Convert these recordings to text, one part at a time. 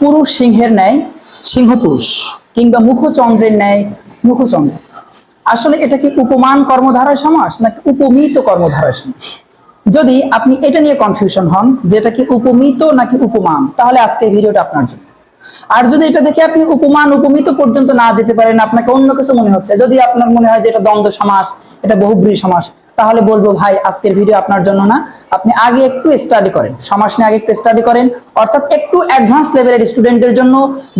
পুরুষ সিংহের ন্যায় সিংহ পুরুষ। কিংবা মুখচন্দ্রের ন্যায় মুখচন্দ্র। আসলে এটা কি উপমান কর্মধারয় সমাস নাকি উপমিত কর্মধারয় সমাস? যদি আপনি এটা নিয়ে কনফিউশন হন যে এটা কি উপমিত নাকি উপমান তাহলে আজকে ভিডিওটা আপনার জন্য। আর যদি এটা দেখে আপনি উপমান উপমিত পর্যন্ত না যেতে পারেন আপনাকে অন্য কিছু মনে হচ্ছে যদি আপনার মনে হয় যে এটা দ্বন্দ্ব সমাস এটা বহুব্রী সমাস তাহলে বলব, ভাই, আজকের ভিডিও আপনার জন্য না। আপনি আগে একটু স্টাডি করেন। সমাস নিয়ে আগে একটু স্টাডি করেন। অর্থাৎ একটু অ্যাডভান্স লেভেলের স্টুডেন্টদের জন্য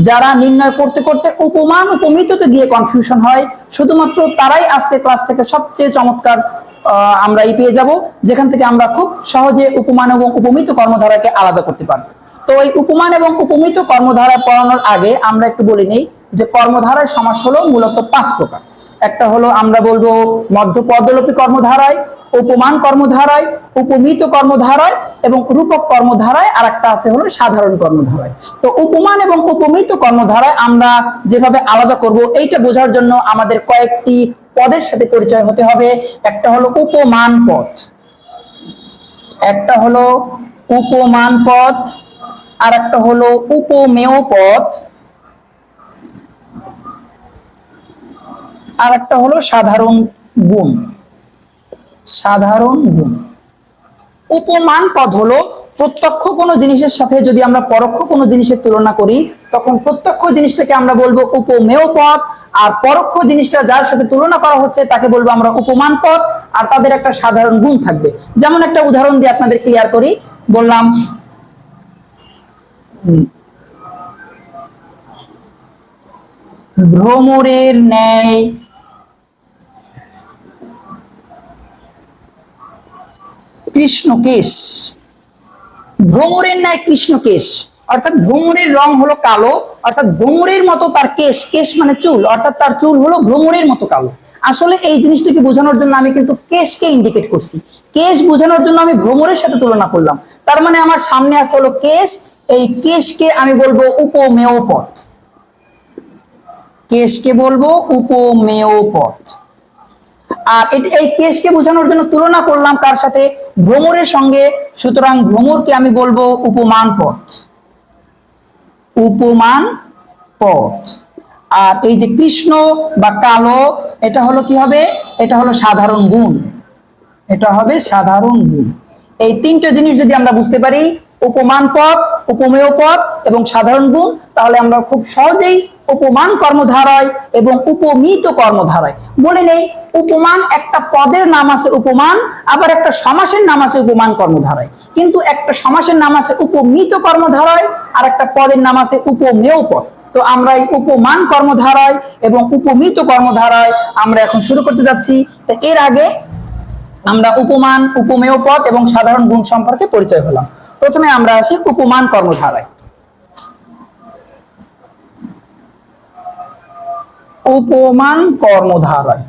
যারা নির্ণয় করতে করতে উপমান উপমিততে গিয়ে কনফিউশন হয়, শুধুমাত্র তারাই আজকে ক্লাস থেকে সবচেয়ে চমৎকার আমরা এই পেয়ে যাব, যেখান থেকে আমরা খুব সহজে উপমান এবং উপমিত কর্মধারাকে আলাদা করতে পারব। তো এই উপমান এবং উপমিত কর্মধারা পড়ানোর আগে আমরা একটু বলে নিই যে কর্মধারায় সমাস হলো মূলত পাঁচ প্রকার। একটা হলো আমরা বলব মধ্য পদলোপী কর্মধারায়, উপমান কর্মধারায়, উপমিত কর্মধারায় এবং রূপক কর্মধারায় আর একটা আছে হলো সাধারণ কর্মধারায়। তো উপমান এবং উপমিত কর্মধারায় আমরা যেভাবে আলাদা করব, এইটা বোঝার জন্য আমাদের কয়েকটি পদের সাথে পরিচয় হতে হবে। একটা হলো উপমান পদ। একটা হলো উপমান পদ আর একটা হলো উপমেয় পদ। আর একটা হলো সাধারণ গুণ। সাধারণ গুণ। উপমান পদ হলো প্রত্যক্ষ কোনো জিনিসের সাথে যদি আমরা পরোক্ষ কোনো জিনিসের তুলনা করি, তখন প্রত্যক্ষ জিনিসটাকে আমরা বলব উপমেয় পদ, আর পরোক্ষ জিনিসটা যার সাথে তুলনা করা হচ্ছে তাকে বলব আমরা উপমান পদ, আর তাদের একটা সাধারণ গুণ থাকবে। যেমন একটা উদাহরণ দিয়ে আপনাদের ক্লিয়ার করি। বললাম, ভ্রমরের ন্যায় কৃষ্ণকেশ ভ্রমরের ন্যায় কৃষ্ণকেশ অর্থাৎ ভ্রমরের রং হলো কালো, অর্থাৎ ভ্রমরের মতো তার কেশ কেশ মানে চুল, অর্থাৎ তার চুল হলো ভ্রমরের মতো কালো। আসলে এই জিনিসটাকে বোঝানোর জন্য আমি কিন্তু কেশকে ইন্ডিকেট করছি। কেশ বোঝানোর জন্য আমি ভ্রমরের সাথে তুলনা করলাম। তার মানে আমার সামনে আছে হলো কেশ, এই কেশকে আমি বলব উপমেয় পথ। কেশকে বলব উপমেয় পথ। আর এই কেশকে বোঝানোর জন্য তুলনা করলাম কার সাথে? ভ্রমরের সঙ্গে, সুতরাং ভ্রমরকে আমি বলব উপমান পথ। উপমান পথ। আর এই যে কৃষ্ণ বা কালো, এটা হলো কি হবে? এটা হলো সাধারণ গুণ। এটা হবে সাধারণ গুণ। এই তিনটে জিনিস যদি আমরা বুঝতে পারি, উপমান পদ উপমেয় পদ এবং সাধারণ গুণ, তাহলে আমরা খুব সহজেই উপমান কর্মধারয় এবং উপমিত কর্মধারয় বলে নেই, উপমান, একটা পদের নাম আছে উপমান, আবার একটা সমাসের নাম আছে উপমান কর্মধারায়। কিন্তু একটা সমাসের নাম আছে উপমিত কর্মধারায়, আর একটা পদের নাম আছে উপমেয় পদ। তো আমরা এই উপমান কর্মধারায় এবং উপমিত কর্মধারায় আমরা এখন শুরু করতে যাচ্ছি। তো এর আগে আমরা উপমান, উপমেয় পদ এবং সাধারণ গুণ সম্পর্কে পরিচয় হলাম। প্রথমে আমরা আসি উপমান কর্মধারায়। উপমান কর্মধারয়।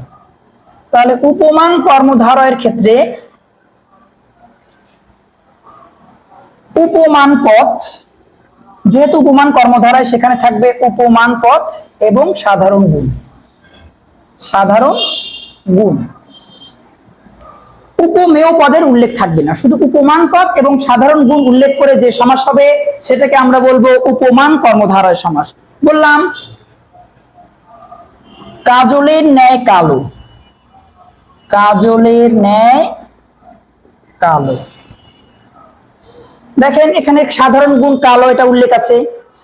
তাহলে উপমান কর্মধারয়ের ক্ষেত্রে উপমান পথ, যেহেতু উপমান কর্মধারায় সেখানে থাকবে উপমান পথ এবং সাধারণ গুণ। সাধারণ গুণ। উপমেয় পদের উল্লেখ থাকবে না। শুধু উপমান পদ এবং সাধারণ গুণ উল্লেখ করে যে সমাস হবে, সেটাকে আমরা বলব উপমান কর্মধারায় সমাস। বললাম কাজলের ন্যায় কালো। কাজলের ন্যায় কালো। দেখেন, এখানে সাধারণ গুণ কালো এটা উল্লেখ আছে।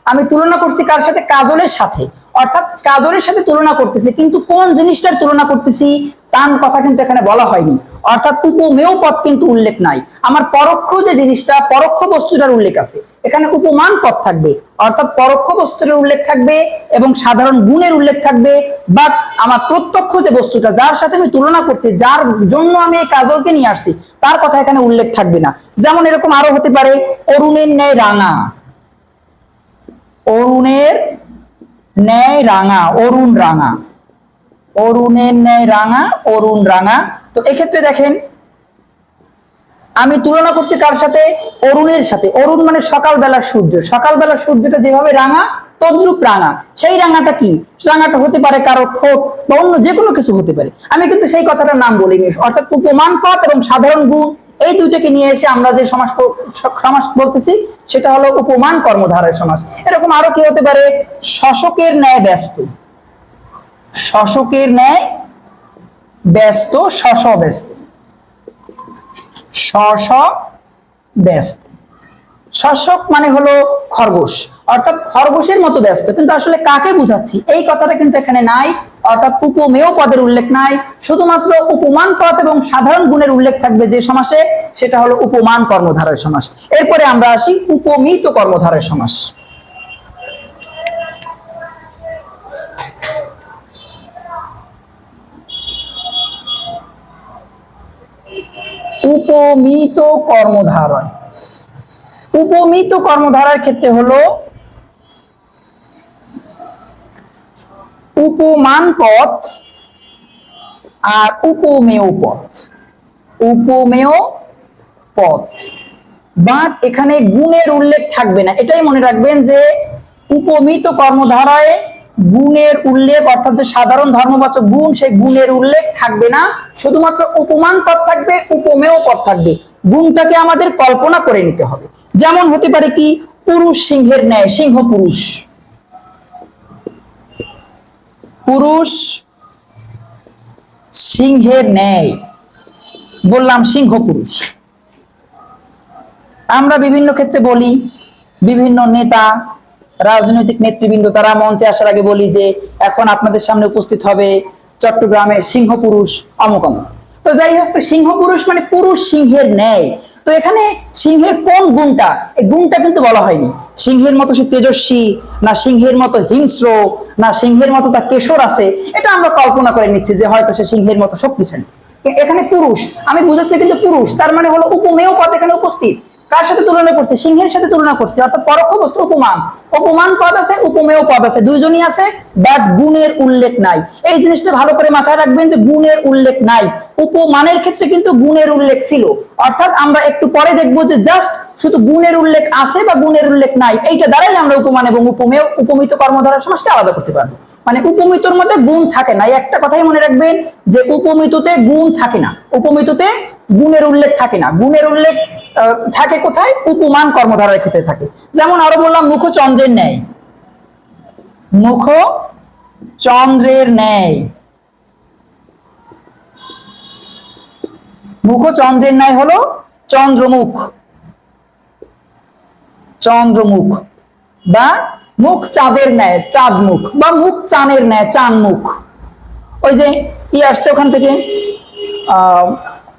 আমি তুলনা করছি কার সাথে? কাজলের সাথে। অর্থাৎ কাজলের সাথে তুলনা করতেছি, কিন্তু কোন জিনিসটার তুলনা করতেছি? তার কথা কিন্তু এখানে বলা হয়নি। অর্থাৎ উপমেয় পদ কিন্তু উল্লেখ নাই। আমার পরোক্ষ যে জিনিসটা, পরোক্ষ বস্তুটার উল্লেখ আছে। এখানে উপমান পদ থাকবে, অর্থাৎ পরোক্ষ বস্তুটার উল্লেখ থাকবে এবং সাধারণ গুণের উল্লেখ থাকবে। বাট আমার প্রত্যক্ষ যে বস্তুটা, যার সাথে আমি তুলনা করছি, যার জন্য আমি এই কাজলকে নিয়ে আসছি, তার কথা এখানে উল্লেখ থাকবে না। যেমন এরকম আরও হতে পারে, অরুণের ন্যায় রাঙা। অরুণের ন্যায় রাঙা, অরুণ রাঙা। অরুণের ন্যায় রাঙা, অরুণ রাঙা। তো এক্ষেত্রে দেখেন, আমি তুলনা করছি কার সাথে? অরুণের সাথে। অরুণ মানে সকালবেলার সূর্য। সকালবেলার সূর্যটা যেভাবে রাঙা, তদ্রুপ রাঙা। সেই রাঙাটা কি? রাঙাটা হতে পারে কারও ঠোঁট বা অন্য যে কোনো কিছু হতে পারে। আমি কিন্তু সেই কথাটার নাম বলিনি। অর্থাৎ উপমান পথ এবং সাধারণ গুণ, এই দুইটাকে নিয়ে এসে আমরা যে সমাস ক- সমাস বলতেছি, সেটা হলো উপমান কর্মধারয় সমাস এরকম আরও কি হতে পারে? শশকের ন্যায় ব্যস্ত। শশকের ন্যায় ব্যস্ত শশ ব্যস্ত শশ ব্যস্ত শশক মানে হলো খরগোশ, অর্থাৎ খরগোশের মতো ব্যস্ত। কিন্তু আসলে কাকে বুঝাচ্ছি? এই কথাটা কিন্তু এখানে নাই, অর্থাৎ উপমেয় পদের উল্লেখ নাই। শুধুমাত্র উপমান পদ এবং সাধারণ গুণের উল্লেখ থাকবে যে সমাসে, সেটা হলো উপমান কর্মধারয় সমাস। এরপরে আমরা আসি উপমিত কর্মধারয় সমাস। উপমিত কর্মধারয়। উপমিত কর্মধারার ক্ষেত্রে হলো উপমান পথ আর উপমেয় পথ। উপমেয় পথ। বাট এখানে গুণের উল্লেখ থাকবে না। এটাই মনে রাখবেন যে উপমিত কর্মধারায় গুণের উল্লেখ, অর্থাৎ যে সাধারণ ধর্মবাচক গুণ, সেই গুণের উল্লেখ থাকবে না। শুধুমাত্র উপমান পদ থাকবে, উপমেয় পদ থাকবে। গুণটাকে আমাদের কল্পনা করে নিতে হবে। যেমন হতে পারে কি, পুরুষ সিংহের ন্যায়, সিংহ পুরুষ। পুরুষ সিংহের ন্যায়। বললাম সিংহ পুরুষ। আমরা বিভিন্ন ক্ষেত্রে বলি, বিভিন্ন নেতা রাজনৈতিক নেতৃবৃন্দ, তারা মঞ্চে আসার আগে বলি যে এখন আপনাদের সামনে উপস্থিত হবে চট্টগ্রামের সিংহ পুরুষ অমুক। তো যাই হোক সিংহ পুরুষ মানে পুরুষ সিংহের ন্যায়। তো এখানে সিংহের কোন গুণটা? এই গুণটা কিন্তু বলা হয়নি। সিংহের মতো সে তেজস্বী, না সিংহের মতো হিংস্র, না সিংহের মতো তার কেশর আছে, এটা আমরা কল্পনা করে নিচ্ছি যে হয়তো সে সিংহের মতো শক্তিশালী। এখানে পুরুষ, আমি বুঝাচ্ছি কিন্তু পুরুষ, তার মানে হলো উপমেয় পদ এখানে উপস্থিত। কার সাথে তুলনা করছে? সিংহের সাথে তুলনা করছে। অর্থাৎ পরোক্ষ বস্তু উপমান। উপমান পদ আছে, উপমেয় পদ আছে। দুইজনই আছে বাট গুণের উল্লেখ নাই। এই জিনিসটা ভালো করে মাথায় রাখবেন যে গুণের উল্লেখ নাই। উপমানের ক্ষেত্রে কিন্তু গুণের উল্লেখ ছিল। অর্থাৎ আমরা একটু পরে দেখব যে জাস্ট শুধু গুণের উল্লেখ আছে বা গুণের উল্লেখ নাই। এইটা দ্বারাই আমরা উপমান এবং উপমেয়, উপমিত কর্মধারা সমাজকে আলাদা করতে পারব। মানে উপমিতর মধ্যে গুণ থাকে না। একটা কথাই মনে রাখবেন যে উপমিততে গুণ থাকে না। উপমিততে গুণের উল্লেখ থাকে না। গুণের উল্লেখ থাকে কোথায়? উপমান কর্মধারার ক্ষেত্রে থাকে। যেমন আরও বললাম, মুখ চন্দ্রের ন্যায়। মুখ চন্দ্রের ন্যায়। মুখ চন্দ্রের ন্যায় হলো চন্দ্রমুখ। চন্দ্রমুখ বা মুখ চাঁদের ন্যায়, চাঁদ মুখ বা মুখ চানের ন্যায় চান মুখ। ওই যে ই আসছে ওখান থেকে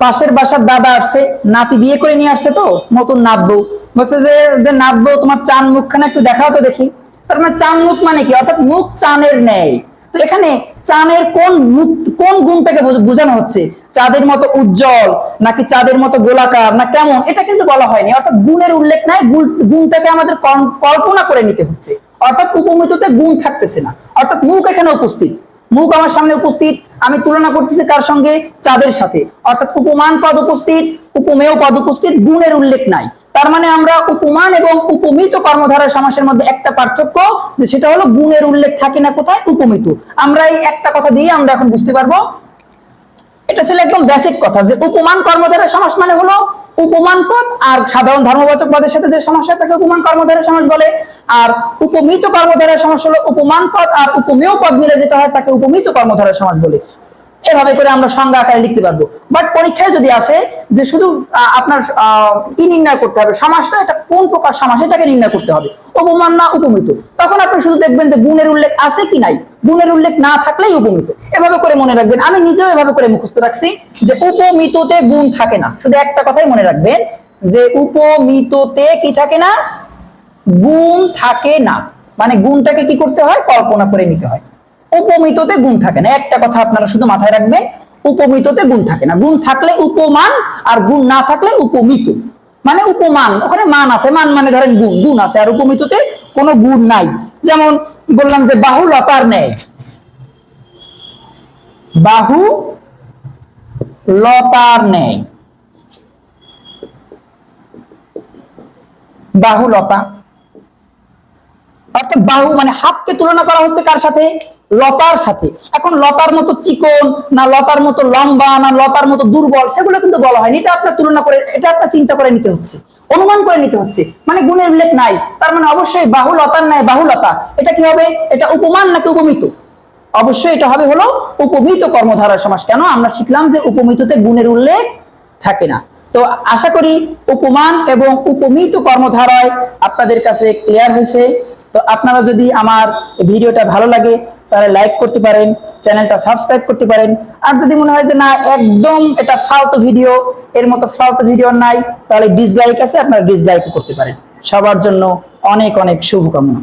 পাশের বাসার দাদা আসছে, নাতি বিয়ে করে নিয়ে আসছে তো, নতুন নাত বউ। বলছে যে যে নাত বউ, তোমার চান মুখখানা একটু দেখাও তো দেখি। তার মানে চান মুখ মানে কি? অর্থাৎ মুখ চানের ন্যায়। তো এখানে চাঁদের কোন কোন গুণটাকে বোঝ- বোঝানো হচ্ছে? চাঁদের মতো উজ্জ্বল, নাকি চাঁদের মতো গোলাকার, না কেমন? এটা কিন্তু বলা হয়নি। অর্থাৎ গুণের উল্লেখ নাই, গুণ- গুণটাকে আমাদের কল্পনা করে নিতে হচ্ছে। অর্থাৎ উপমিততে গুণ থাকতেছে না। অর্থাৎ মুখ এখানে উপস্থিত। মুখ আমার সামনে উপস্থিত। আমি তুলনা করতেছি কার সঙ্গে? চাঁদের সাথে। অর্থাৎ উপমান পদ উপস্থিত, উপমেয় পদ উপস্থিত, গুণের উল্লেখ নাই। তার মানে আমরা উপমান এবং উপমিত কর্মধারা সমাসের মধ্যে একটা পার্থক্য যে সেটা হলো গুণের উল্লেখ থাকে না কোথায়? উপমিত। আমরা এই একটা কথা দিয়ে আমরা এখন বুঝতে পারব। এটা ছিল একদম বেসিক কথা যে উপমান কর্মধারা সমাস মানে হলো উপমান পদ আর সাধারণ ধর্মবাচক পদের সাথে যে সমাস হয়, তাকে উপমান কর্মধারা সমাস বলে। আর উপমিত কর্মধারা সমাস হলো উপমান পদ আর উপমেয় পদ মিলে যেটা হয়, তাকে উপমিত কর্মধারা সমাস বলে। এভাবে করে আমরা সংজ্ঞা আকারে লিখতে পারব। বাট পরীক্ষায় যদি আসে যে শুধু আপনার ই নির্ণয় করতে হবে? সমাসটা, এটা কোন প্রকার সমাস? এটাকে নির্ণয় করতে হবে। উপমান না উপমিত। তখন আপনি শুধু দেখবেন যে গুণের উল্লেখ আছে কি নাই। গুণের উল্লেখ না থাকলেই উপমিত। এভাবে করে মনে রাখবেন। আমি নিজেও এভাবে করে মুখস্থ রাখছি যে উপমিততে গুণ থাকে না। শুধু একটা কথাই মনে রাখবেন যে উপমিততে কি থাকে না? গুণ থাকে না। মানে গুণটাকে কি করতে হয়? কল্পনা করে নিতে হয়। উপমিততে গুণ থাকে না। একটা কথা আপনারা শুধু মাথায় রাখবেন, উপমিততে গুণ থাকে না। গুণ থাকলে উপমান আর গুণ না থাকলে উপমিত। মানে উপমান, ওখানে মান আছে। মান মানে ধরেন গুণ। গুণ আছে। আর উপমিততে কোনো গুণ নাই। যেমন বললাম যে বাহু লতার ন্যায়। বাহু লতার ন্যায় বাহুলতা অর্থাৎ বাহু মানে হাতকে তুলনা করা হচ্ছে কার সাথে? লতার সাথে। এখন লতার মতো চিকন, না লতার মতো লম্বা, না লতার মতো দুর্বল, সেগুলো কিন্তু বলা হয়নি। এটা আপনার তুলনা করে, এটা আপনার চিন্তা করে নিতে হচ্ছে। অনুমান করে নিতে হচ্ছে। মানে গুণের উল্লেখ নাই। তার মানে অবশ্যই বাহু লতার নাই বাহুলতা এটা কি হবে? এটা উপমান নাকি উপমিত? অবশ্যই এটা হবে হলো উপমিত কর্মধারয় সমাস। কেন? আমরা শিখলাম যে উপমিততে গুণের উল্লেখ থাকে না। তো আশা করি উপমান এবং উপমিত কর্মধারয় আপনাদের কাছে ক্লিয়ার হয়েছে। তো আপনারা যদি আমার ভিডিওটা ভালো লাগে, তাহলে লাইক করতে পারেন, চ্যানেলটা সাবস্ক্রাইব করতে পারেন। আর যদি মনে হয় যে না, একদম এটা ফালতু ভিডিও, এর মতো ফালতু ভিডিও নাই, তাহলে ডিসলাইক আছে, আপনারা ডিসলাইক করতে পারেন। সবার জন্য অনেক অনেক শুভকামনা।